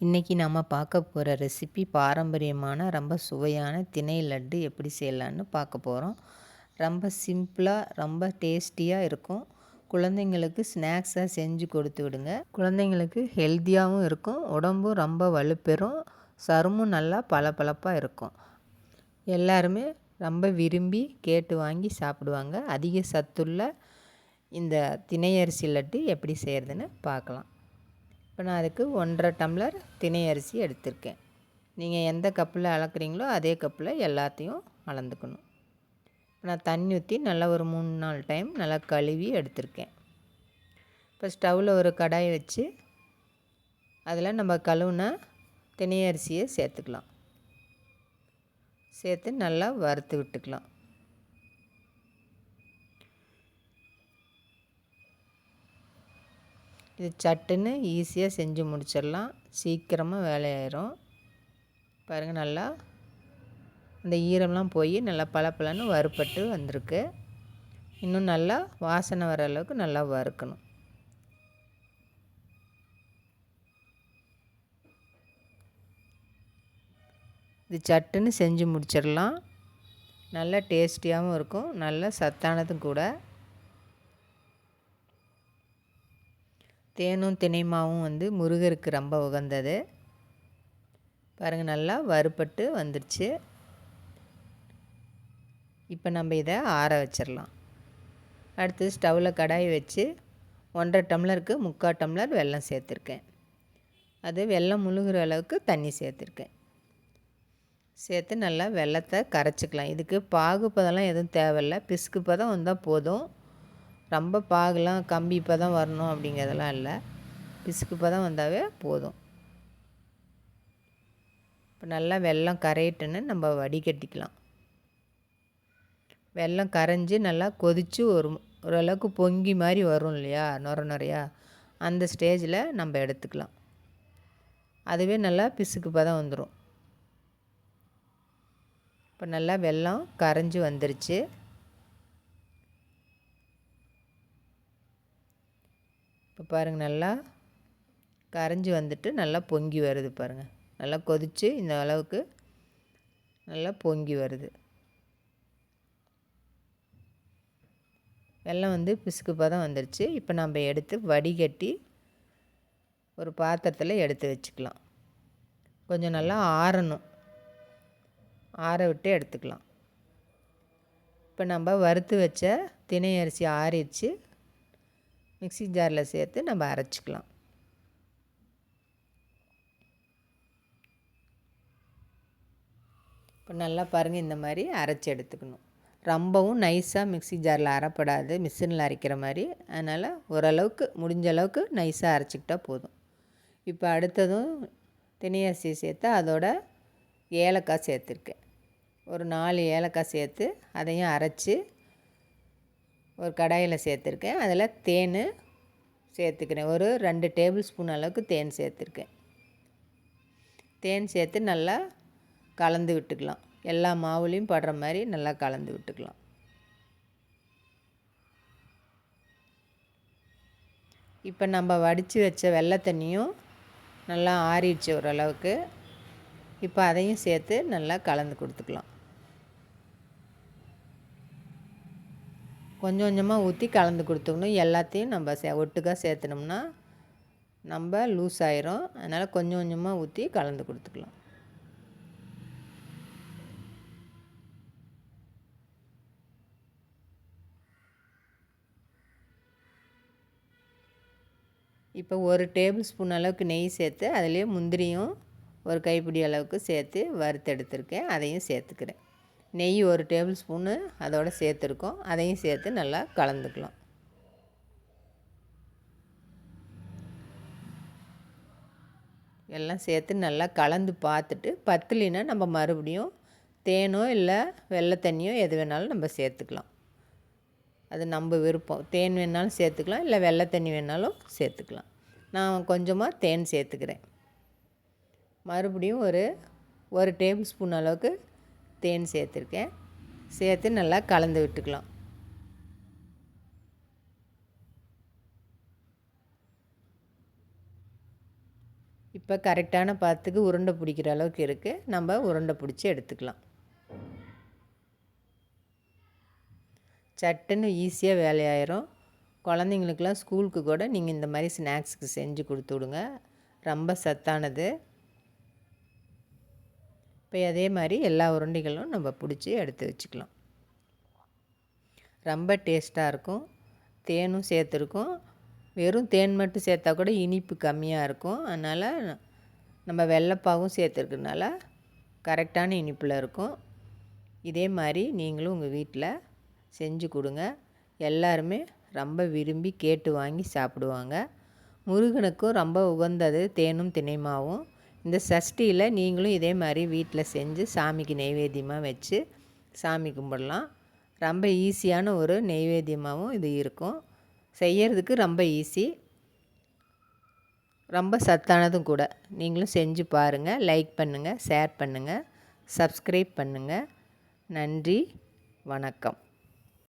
இன்றைக்கி நம்ம பார்க்க போகிற ரெசிபி பாரம்பரியமான ரொம்ப சுவையான திணை லட்டு எப்படி செய்யலான்னு பார்க்க போகிறோம் ரொம்ப சிம்பிளாக ரொம்ப டேஸ்டியாக இருக்கும். குழந்தைங்களுக்கு ஸ்நாக்ஸாக செஞ்சு கொடுத்து விடுங்க. குழந்தைங்களுக்கு ஹெல்த்தியாகவும் இருக்கும். உடம்பும் ரொம்ப வலுப்பெறும். சருமும் நல்லா பளபளப்பாக இருக்கும். எல்லாருமே ரொம்ப விரும்பி கேட்டு வாங்கி சாப்பிடுவாங்க. அதிக சத்துள்ள இந்த திணையரிசி லட்டு எப்படி செய்கிறதுன்னு பார்க்கலாம். இப்போ நான் அதுக்கு ஒன்றரை டம்ளர் தினை அரிசி எடுத்திருக்கேன். நீங்கள் எந்த கப்பில் அளக்குறீங்களோ அதே கப்பில் எல்லாத்தையும் அளந்துக்கணும். இப்போ நான் தண்ணி ஊற்றி நல்லா ஒரு மூணு நாலு டைம் நல்லா கழுவி எடுத்திருக்கேன். இப்போ ஸ்டவ்வில் ஒரு கடாயை வச்சு அதில் நம்ம கழுவுன தினை அரிசியை சேர்த்துக்கலாம். சேர்த்து நல்லா வறுத்து விட்டுக்கலாம். இது சட்டுன்னு ஈஸியாக செஞ்சு முடிச்சிடலாம். சீக்கிரமாக வேலையாயிரும். பாருங்கள் நல்லா அந்த ஈரம்லாம் போய் நல்லா பளபளன்னு வறுப்பட்டு வந்திருக்கு. இன்னும் நல்லா வாசனை வர அளவுக்கு நல்லா வறுக்கணும். இது சட்டுன்னு செஞ்சு முடிச்சிடலாம். நல்லா டேஸ்டியாகவும் இருக்கும். நல்ல சத்தானதும் கூட. தேனும் தினைமாவும் வந்து முருகருக்கு ரொம்ப உகந்தது. பாருங்கள் நல்லா வறுப்பட்டு வந்துடுச்சு இப்போ நம்ம இதை ஆற வச்சிடலாம் அடுத்து ஸ்டவ்வில் கடாய் வச்சு ஒன்றரை டம்ளருக்கு முக்கால் டம்ளர் வெல்லம் சேர்த்துருக்கேன். அது வெல்லம் முழுகிற அளவுக்கு தண்ணி சேர்த்துருக்கேன். சேர்த்து நல்லா வெள்ளத்தை கரைச்சிக்கலாம். இதுக்கு பாகு பதம்லாம் எதுவும் தேவையில்லை. பிசுக்கு பதம் வந்தால் போதும். ரொம்ப பாகலாம் கம்பி இப்போ தான் வரணும் அப்படிங்கிறதெல்லாம் இல்லை. பிசுக்கு இப்போ தான் வந்தாவே போதும். இப்போ நல்லா வெள்ளம் கரையிட்டுன்னு நம்ம வடிகட்டிக்கலாம். வெள்ளம் கரைஞ்சி நல்லா கொதித்து ஒரு ஓரளவுக்கு பொங்கி மாதிரி வரும் இல்லையா நுர நுறையா அந்த ஸ்டேஜில் நம்ம எடுத்துக்கலாம். அதுவே நல்லா பிசுக்கு பதம் வந்துடும் இப்போ நல்லா வெள்ளம் கரைஞ்சி வந்துருச்சு. பாருங்கள் நல்லா கரைஞ்சி வந்துட்டு நல்லா பொங்கி வருது பாருங்கள் நல்லா கொதித்து இந்த அளவுக்கு நல்லா பொங்கி வருது. வெள்ளம் வந்து பிசுக்கு பதம் வந்துருச்சு. இப்போ நம்ம எடுத்து வடிகட்டி ஒரு பாத்திரத்தில் எடுத்து வச்சுக்கலாம். கொஞ்சம் நல்லா ஆறணும். ஆற விட்டு எடுத்துக்கலாம். இப்போ நம்ம வறுத்து வச்ச தினை அரிசி ஆறிடுச்சு. மிக்சி ஜாரில் சேர்த்து நம்ம அரைச்சிக்கலாம். இப்போ நல்லா பாருங்கள் இந்த மாதிரி அரைச்சி எடுத்துக்கணும். ரொம்பவும் நைஸாக மிக்சி ஜாரில் அரைப்படாது மிஷினில் அரைக்கிற மாதிரி. அதனால் ஓரளவுக்கு முடிஞ்ச அளவுக்கு நைஸாக அரைச்சிக்கிட்டால் போதும். இப்போ அடுத்ததும் தினையரிசி சேர்த்து அதோட ஏலக்காய் சேர்த்துருக்கேன். ஒரு நாலு ஏலக்காய் சேர்த்து அதையும் அரைச்சி ஒரு கடாயில் சேர்த்துருக்கேன். அதில் தேன் சேர்த்துக்கிறேன். ஒரு ரெண்டு டேபிள் ஸ்பூன் அளவுக்கு தேன் சேர்த்துருக்கேன். தேன் சேர்த்து நல்லா கலந்து விட்டுக்கலாம். எல்லா மாவுலேயும் படுற மாதிரி நல்லா கலந்து விட்டுக்கலாம். இப்போ நம்ம வடித்து வச்ச வெள்ளை தண்ணியும் நல்லா ஆறிடுச்சு ஓரளவுக்கு இப்போ அதையும் சேர்த்து நல்லா கலந்து கொடுத்துக்கலாம். கொஞ்சம் கொஞ்சமாக ஊற்றி கலந்து கொடுத்துக்கணும். எல்லாத்தையும் நம்ம சே ஒட்டுக்காக சேர்த்துனோம்னா நம்ம லூஸ் ஆயிரும். அதனால் கொஞ்சம் கொஞ்சமாக ஊற்றி கலந்து கொடுத்துக்கலாம். இப்போ ஒரு டேபிள் ஸ்பூன் அளவுக்கு நெய் சேர்த்து அதுலேயே முந்திரியும் ஒரு கைப்பிடி அளவுக்கு சேர்த்து வறுத்து எடுத்துருக்கேன். அதையும் சேர்த்துக்கிறேன். நெய் ஒரு டேபிள் ஸ்பூனு அதோடு சேர்த்துருக்கோம். அதையும் சேர்த்து நல்லா கலந்துக்கலாம். எல்லாம் சேர்த்து நல்லா கலந்து பார்த்துட்டு பத்துலினா நம்ம மறுபடியும் தேனோ இல்லை வெள்ளை தண்ணியோ எது வேணாலும் நம்ம சேர்த்துக்கலாம். அது நம்ம விருப்பம். தேன் வேணாலும் சேர்த்துக்கலாம் இல்லை வெள்ளை தண்ணி வேணாலும் சேர்த்துக்கலாம். நான் கொஞ்சமாக தேன் சேர்த்துக்கிறேன். மறுபடியும் ஒரு ஒரு டேபிள் ஸ்பூன் அளவுக்கு தேன் சேர்த்துருக்கேன். சேர்த்து நல்லா கலந்து விட்டுக்கலாம். இப்போ கரெக்டான பாத்துக்கு உருண்டை பிடிக்கிற அளவுக்கு இருக்குது நம்ம உருண்டை பிடிச்சி எடுத்துக்கலாம். சட்டுன்னு ஈஸியாக வேலையாயிரும். குழந்தைங்களுக்கெல்லாம் ஸ்கூலுக்கு கூட நீங்கள் இந்த மாதிரி ஸ்நாக்ஸுக்கு செஞ்சு கொடுத்து விடுங்க. ரொம்ப சத்தானது. இப்போ அதே மாதிரி எல்லா உருண்டைகளும் நம்ம பிடிச்சி எடுத்து வச்சுக்கலாம். ரொம்ப டேஸ்ட்டாக இருக்கும். தேனும் சேர்த்துருக்கும். வெறும் தேன் மட்டும் சேர்த்தா கூட இனிப்பு கம்மியாக இருக்கும். அதனால் நம்ம வெள்ளைப்பாவும் சேர்த்துருக்கனால கரெக்டான இனிப்பில் இருக்கும். இதே மாதிரி நீங்களும் உங்கள் வீட்டில் செஞ்சு கொடுங்க. எல்லாருமே ரொம்ப விரும்பி கேட்டு வாங்கி சாப்பிடுவாங்க. முருகனுக்கும் ரொம்ப உகந்தது தேனும் தினைமாவும். இந்த சஷ்டியில் நீங்களும் இதே மாதிரி வீட்டில் செஞ்சு சாமிக்கு நெய்வேத்தியமாக வச்சு சாமி கும்பிடலாம். ரொம்ப ஈஸியான ஒரு நெய்வேத்தியமாகவும் இது இருக்கும். செய்யறதுக்கு ரொம்ப ஈஸி. ரொம்ப சத்தானதும் கூட. நீங்களும் செஞ்சு பாருங்கள் லைக் பண்ணுங்கள் ஷேர் பண்ணுங்கள் சப்ஸ்கிரைப் பண்ணுங்கள் நன்றி வணக்கம்.